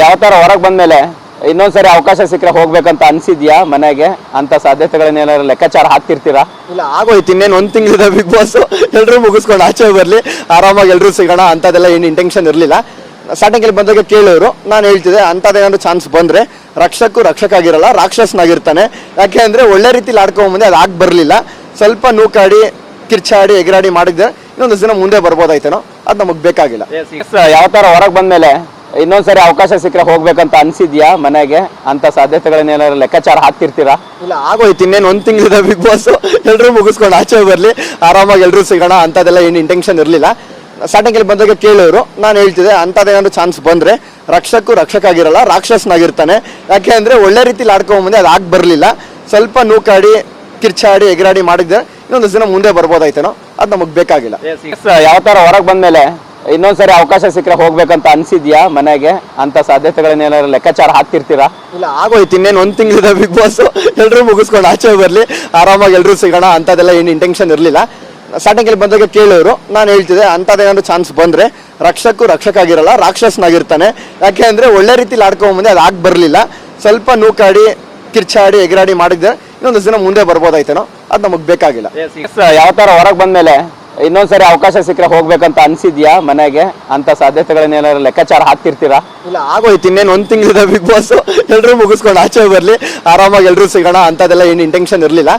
ಯಾವ ತರ ಹೊರಗೆ ಬಂದ್ಮೇಲೆ ಇನ್ನೊಂದ್ಸರಿ ಅವಕಾಶ ಸಿಕ್ಕರೆ ಹೋಗ್ಬೇಕಂತ ಅನ್ಸಿದ್ಯಾ ಮನೆಗೆ? ಅಂತ ಸಾಧ್ಯತೆಗಳನ್ನೇನಾದ್ರು ಲೆಕ್ಕಾಚಾರ ಹಾಕ್ತಿರ್ತೀರಾ? ಇಲ್ಲ ಆಗೋಯ್ತು. ಇನ್ನೇನು ಒಂದು ತಿಂಗಳಿದೆ ಬಿಗ್ ಬಾಸ್ ಎಲ್ಲರೂ ಮುಗಿಸ್ಕೊಂಡು ಆಚೆ ಬರಲಿ. ಆರಾಮಾಗಿ ಎಲ್ಲರೂ ಸಿಗೋಣ. ಅಂಥದ್ದೆಲ್ಲ ಏನು ಇಂಟೆನ್ಷನ್ ಇರಲಿಲ್ಲ. ಸ್ಟಾರ್ಟಿಂಗಲ್ಲಿ ಬಂದಾಗ ಕೇಳೋರು ನಾನು ಹೇಳ್ತಿದ್ದೆ ಅಂಥದ್ದೇನಾದ್ರು ಚಾನ್ಸ್ ಬಂದರೆ ರಕ್ಷಕ್ಕೂ ರಕ್ಷಕಾಗಿರಲ್ಲ ರಾಕ್ಷಸನಾಗಿರ್ತಾನೆ. ಯಾಕೆ ಅಂದರೆ ಒಳ್ಳೆ ರೀತಿಲಿ ಆಡ್ಕೊಂಬಂದೆ ಅದು ಆಗಿ ಬರಲಿಲ್ಲ. ಸ್ವಲ್ಪ ನೂಕಾಡಿ ಕಿರ್ಚಾಡಿ ಎಗರಾಡಿ ಮಾಡಿದ್ರೆ ಇನ್ನೊಂದು ದಿನ ಮುಂದೆ ಬರ್ಬೋದಾಯ್ತೇನೋ ಅದು ನಮಗೆ ಬೇಕಾಗಿಲ್ಲ. ಯಾವ ಥರ ಹೊರಗೆ ಬಂದ್ಮೇಲೆ ಇನ್ನೊಂದ್ಸರಿ ಅವಕಾಶ ಸಿಕ್ಕರೆ ಹೋಗ್ಬೇಕಂತ ಅನ್ಸಿದ್ಯಾ ಮನೆಗೆ? ಅಂತ ಸಾಧ್ಯತೆಗಳನ್ನೇನಾದ್ರು ಲೆಕ್ಕಾಚಾರ ಹಾಕ್ತಿರ್ತೀರಾ? ಇಲ್ಲ ಆಗೋಯ್ತು. ಇನ್ನೇನು ಒಂದು ತಿಂಗಳಿದೆ ಬಿಗ್ ಬಾಸ್. ಎಲ್ಲರೂ ಮುಗಿಸ್ಕೊಂಡು ಆಚೆ ಬರಲಿ. ಆರಾಮಾಗಿ ಎಲ್ಲರೂ ಸಿಗೋಣ. ಅಂಥದ್ದೆಲ್ಲ ಏನು ಇಂಟೆನ್ಷನ್ ಇರಲಿಲ್ಲ. ಸ್ಟಾರ್ಟಿಂಗಲ್ಲಿ ಬಂದಾಗ ಕೇಳೋರು ನಾನು ಹೇಳ್ತಿದ್ದೆ ಅಂಥದ್ದೇನಾದ್ರು ಚಾನ್ಸ್ ಬಂದರೆ ರಕ್ಷಕ್ಕೂ ರಕ್ಷಕಾಗಿರಲ್ಲ ರಾಕ್ಷಸನಾಗಿರ್ತಾನೆ. ಯಾಕೆ ಅಂದರೆ ಒಳ್ಳೆ ರೀತಿಲಿ ಆಡ್ಕೊಂಬಂದೆ ಅದು ಆಗಿ ಬರಲಿಲ್ಲ. ಸ್ವಲ್ಪ ನೂಕಾಡಿ ಕಿರ್ಚಾಡಿ ಎಗರಾಡಿ ಮಾಡಿದ್ರೆ ಇನ್ನೊಂದು ದಿನ ಮುಂದೆ ಬರ್ಬೋದಾಯ್ತೇನೋ ಅದು ನಮಗೆ ಬೇಕಾಗಿಲ್ಲ. ಯಾವ ಥರ ಹೊರಗೆ ಬಂದ್ಮೇಲೆ? ಇನ್ನೊಂದ್ಸರಿ ಅವಕಾಶ ಸಿಕ್ಕರೆ ಹೋಗ್ಬೇಕಂತ ಅನ್ಸಿದ್ಯಾ ಮನೆಗೆ? ಅಂತ ಸಾಧ್ಯತೆಗಳನ್ನೇನಾದ್ರು ಲೆಕ್ಕಾಚಾರ ಹಾಕ್ತಿರ್ತೀರಾ? ಇಲ್ಲ ಆಗೋಯ್ತು. ಇನ್ನೇನು ಒಂದು ತಿಂಗಳಿದೆ ಬಿಗ್ ಬಾಸ್. ಎಲ್ಲರೂ ಮುಗಿಸ್ಕೊಂಡು ಆಚೆ ಬರಲಿ. ಆರಾಮಾಗಿ ಎಲ್ಲರೂ ಸಿಗೋಣ. ಅಂಥದ್ದೆಲ್ಲ ಏನು ಇಂಟೆನ್ಷನ್ ಇರಲಿಲ್ಲ. ಸ್ಟಾರ್ಟಿಂಗಲ್ಲಿ ಬಂದಾಗ ಕೇಳೋರು ನಾನು ಹೇಳ್ತಿದ್ದೆ ಅಂಥದ್ದೇನಾದ್ರು ಚಾನ್ಸ್ ಬಂದರೆ ರಕ್ಷಕ್ಕೂ ರಕ್ಷಕಾಗಿರಲ್ಲ ರಾಕ್ಷಸನಾಗಿರ್ತಾನೆ. ಯಾಕೆ ಅಂದರೆ ಒಳ್ಳೆ ರೀತಿಲಿ ಆಡ್ಕೊಂಬಂದೆ ಅದು ಆಗಿ ಬರಲಿಲ್ಲ. ಸ್ವಲ್ಪ ನೂಕಾಡಿ ಕಿರ್ಚಾಡಿ ಎಗರಾಡಿ ಮಾಡಿದ್ರೆ ಇನ್ನೊಂದು ದಿನ ಮುಂದೆ ಬರ್ಬೋದಾಯ್ತೇನೋ. ಅದು ನಮಗೆ ಬೇಕಾಗಿಲ್ಲ. ಯಾವ ಥರ ಹೊರಗೆ ಬಂದ್ಮೇಲೆ? ಇನ್ನೊಂದ್ಸರಿ ಅವಕಾಶ ಸಿಕ್ಕರೆ ಹೋಗ್ಬೇಕಂತ ಅನ್ಸಿದ್ಯಾ ಮನೆಗೆ? ಅಂತ ಸಾಧ್ಯತೆಗಳನ್ನೇನಾದ್ರು ಲೆಕ್ಕಾಚಾರ ಹಾಕ್ತಿರ್ತೀರಾ? ಇಲ್ಲ ಆಗೋಯ್ತು. ಇನ್ನೇನು ಒಂದು ತಿಂಗಳಿದೆ ಬಿಗ್ ಬಾಸ್ ಎಲ್ಲರೂ ಮುಗಿಸ್ಕೊಂಡು ಆಚೆ ಬರಲಿ. ಆರಾಮಾಗಿ ಎಲ್ಲರೂ ಸಿಗೋಣ ಅಂಥದ್ದೆಲ್ಲ ಏನು ಇಂಟೆನ್ಷನ್ ಇರಲಿಲ್ಲ.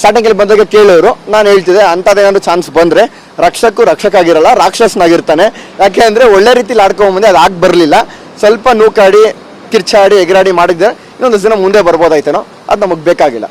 ಸ್ಟಾರ್ಟಿಂಗಲ್ಲಿ ಬಂದಾಗ ಕೇಳೋರು ನಾನು ಹೇಳ್ತಿದ್ದೆ ಅಂಥದ್ದೇನಾದ್ರು ಚಾನ್ಸ್ ಬಂದರೆ ರಕ್ಷಕ್ಕೂ ರಕ್ಷಕಾಗಿರಲ್ಲ ರಾಕ್ಷಸನಾಗಿರ್ತಾನೆ. ಯಾಕೆ ಅಂದರೆ ಒಳ್ಳೆ ರೀತಿಲಿ ಆಡ್ಕೊಂಬಂದೆ ಅದು ಆಗಿ ಬರಲಿಲ್ಲ. ಸ್ವಲ್ಪ ನೂಕಾಡಿ ಕಿರ್ಚಾಡಿ ಎಗರಾಡಿ ಮಾಡಿದ್ರೆ ಇನ್ನೊಂದು ದಿನ ಮುಂದೆ ಬರ್ಬೋದಾಯ್ತೇನೋ ಅದು ನಮಗೆ ಬೇಕಾಗಿಲ್ಲ.